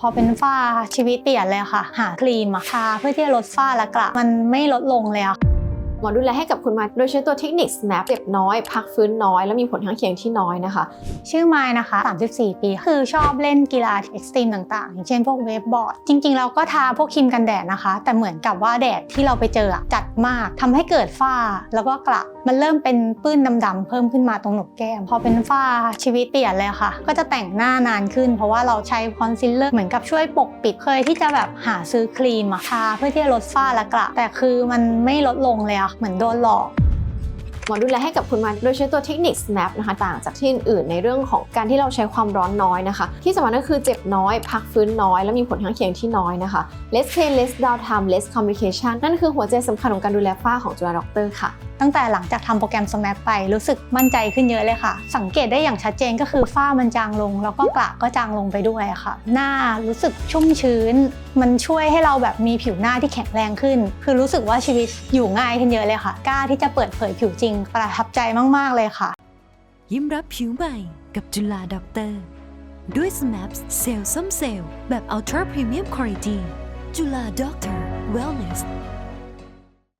พอเป็นฝ้าชีวิตเปลี่ยนเลยค่ะ หาครีมทาเพื่อที่จะลดฝ้าและกระมันไม่ลดลงเลยอะ หมอดูแลให้กับคุณมาโดยใช้ตัวเทคนิค snap เจ็บน้อย พักฟื้นน้อย และมีผลข้างเคียงที่น้อยนะคะ ชื่อไมายนะคะ 34 ปี คือชอบเล่นกีฬาเอ็กซ์ตรีมต่างๆ อย่างเช่นพวกเวฟบอร์ด จริง ๆ เราก็ทาพวกครีมกันแดดนะคะ แต่เหมือนกับว่าแดดที่เราไปเจอจัดมากทำให้เกิดฝ้าแล้วก็กระมันเริ่มเป็นปื้นดำๆเพิ่มขึ้นมาตรงหนกแก้ม พอเป็นฝ้าชีวิตเปลี่ยนเลยค่ะ ก็จะแต่งหน้านานขึ้น เพราะว่าเราใช้คอนซีลเลอร์เหมือนกับช่วยปกปิดเคยที่จะแบบหาซื้อครีมอะทาเพื่อที่จะลดฝ้าและกระแต่คือมันไม่ลดลงเลยอะเหมือนโดนหลอกหมอดูแลให้กับคุณมาโดยใช้ตัวเทคนิค snap นะคะต่างจากที่อื่นในเรื่องของการที่เราใช้ความร้อนน้อยนะคะ ที่สำคัญก็คือเจ็บน้อย พักฟื้นน้อย และมีผลข้างเคียงที่น้อยนะคะ less pain less downtime less complication นั่นคือหัวใจสำคัญของการดูแลฝ้าของจุฬาด็อกเตอร์ค่ะ ตั้งแต่หลังจากทำโปรแกรม Snap ไปรู้สึกมั่นใจขึ้นเยอะเลยค่ะ สังเกตได้อย่างชัดเจนก็คือฝ้ามันจางลง แล้วก็กระก็จางลงไปด้วยค่ะ หน้ารู้สึกชุ่มชื้น มันช่วยให้เราแบบมีผิวหน้าที่แข็งแรงขึ้น คือรู้สึกว่าชีวิตอยู่ง่ายขึ้นเยอะเลยค่ะ กล้าที่จะเปิดเผยผิวจริง ประทับใจมาก ๆ เลยค่ะ ยิ้มรับผิวใหม่กับจุฬาด็อกเตอร์ด้วย Snap เซลล์ส้มเซลล์แบบ Ultra Premium Quality จุฬาด็อกเตอร์ Wellness